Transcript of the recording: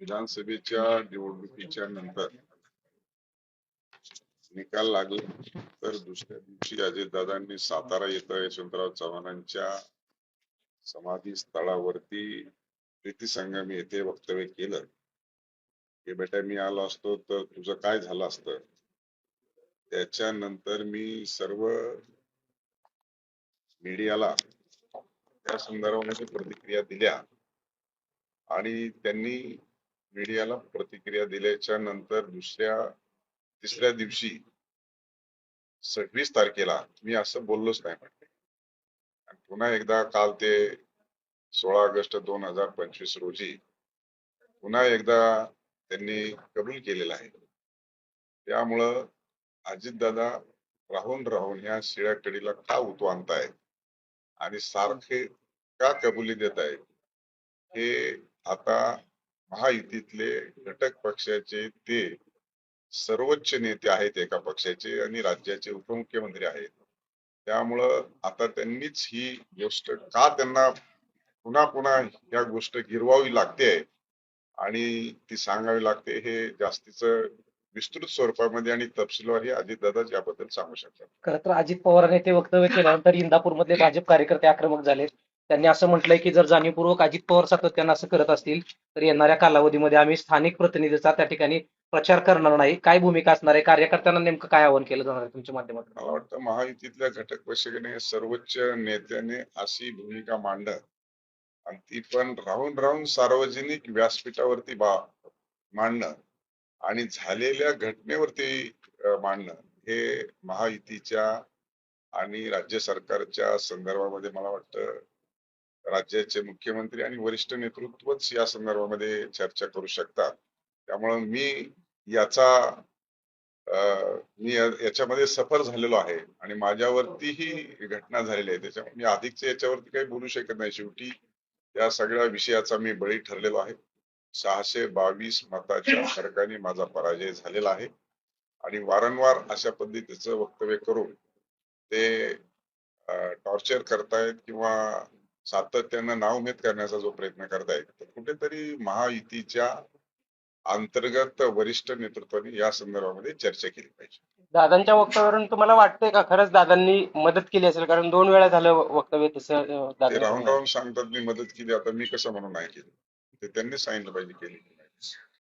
विधानसभेच्या निवडणुकीच्या नंतर निकाल लागला. तर दुसऱ्या दिवशी अजितदादांनी सातारा येथे यशवंतराव चव्हाणांच्या समाधी स्थळावरती प्रीती संगम येथे वक्तव्य केलं. की बेटा मी आलो असतो तर तुझं काय झालं असतं? त्याच्यानंतर मी सर्व मीडियाला त्या संदर्भामध्ये प्रतिक्रिया दिल्या आणि त्यांनी मीडियाला प्रतिक्रिया दिल्याच्या नंतर दुसऱ्या तिसऱ्या दिवशी सव्वीस तारखेला मी असं बोललोच नाही म्हटले. आणि पुन्हा एकदा काल ते सोळा ऑगस्ट दोन हजार पंचवीस रोजी पुन्हा एकदा त्यांनी कबूल केलेलं आहे. त्यामुळं अजितदादा राहून राहून ह्या शिळ्या कडीला का उतो आणतायत? आणि सारखे का कबुली देत आहेत हे आता महायुतीतले घटक पक्षाचे ते सर्वोच्च नेते आहेत एका पक्षाचे आणि राज्याचे उपमुख्यमंत्री आहेत. त्यामुळं आता त्यांनीच ही गोष्ट का त्यांना पुन्हा पुन्हा या गोष्ट गिरवावी लागते आणि ती सांगावी लागते हे जास्तीच विस्तृत स्वरूपामध्ये आणि तपशीलवार हे अजितदादाच याबद्दल सांगू शकतात. खर तर अजित पवारांनी ते वक्तव्य केल्यानंतर इंदापूरमधले भाजप कार्यकर्ते आक्रमक झाले त्यांनी असं म्हटलंय की जर जाणीवपूर्वक अजित पवार सातत्यानं असं करत असतील तर येणाऱ्या कालावधीमध्ये आम्ही स्थानिक प्रतिनिधीचा त्या ठिकाणी प्रचार करणार नाही. काय भूमिका असणार आहे? कार्यकर्त्यांना नेमकं काय आवाहन केलं जाणार आहे तुमच्या माध्यमातून? मला वाटतं महायुतीतल्या घटक पक्षाने सर्वोच्च नेत्याने अशी भूमिका मांडत आणि ती पण राहून राहून सार्वजनिक व्यासपीठावरती बा मांडणं आणि झालेल्या घटनेवरती मांडणं हे महायुतीच्या आणि राज्य सरकारच्या संदर्भामध्ये मला वाटतं राज्याचे मुख्यमंत्री आणि वरिष्ठ नेतृत्वच या संदर्भामध्ये चर्चा करू शकतात. त्यामुळं मी याचा मी याच्यामध्ये सफर झालेलो आहे आणि माझ्यावरती ही घटना झालेली आहे. त्याच्यामुळे मी अधिकच याच्यावरती काही बोलू शकत नाही. शेवटी या सगळ्या विषयाचा मी बळी ठरलेलो आहे. सहाशे बावीस मताच्या फरकाने माझा पराजय झालेला आहे. आणि वारंवार अशा पद्धतीचं वक्तव्य करून ते टॉर्चर करतायत किंवा सातत्यानं नावमेद करण्याचा जो प्रयत्न करतायत तर कुठेतरी महायुतीच्या अंतर्गत वरिष्ठ नेतृत्वाने या संदर्भामध्ये चर्चा केली पाहिजे. दादांच्या वक्तव्यावरून तुम्हाला वाटतंय का खरंच दादांनी मदत केली असेल? कारण दोन वेळा झालं वक्तव्य तसं अं, ते राहून दादा राहून सांगतात मी मदत केली आता मी कसं म्हणून नाही केली? ते त्यांनी सांगितलं पाहिजे केली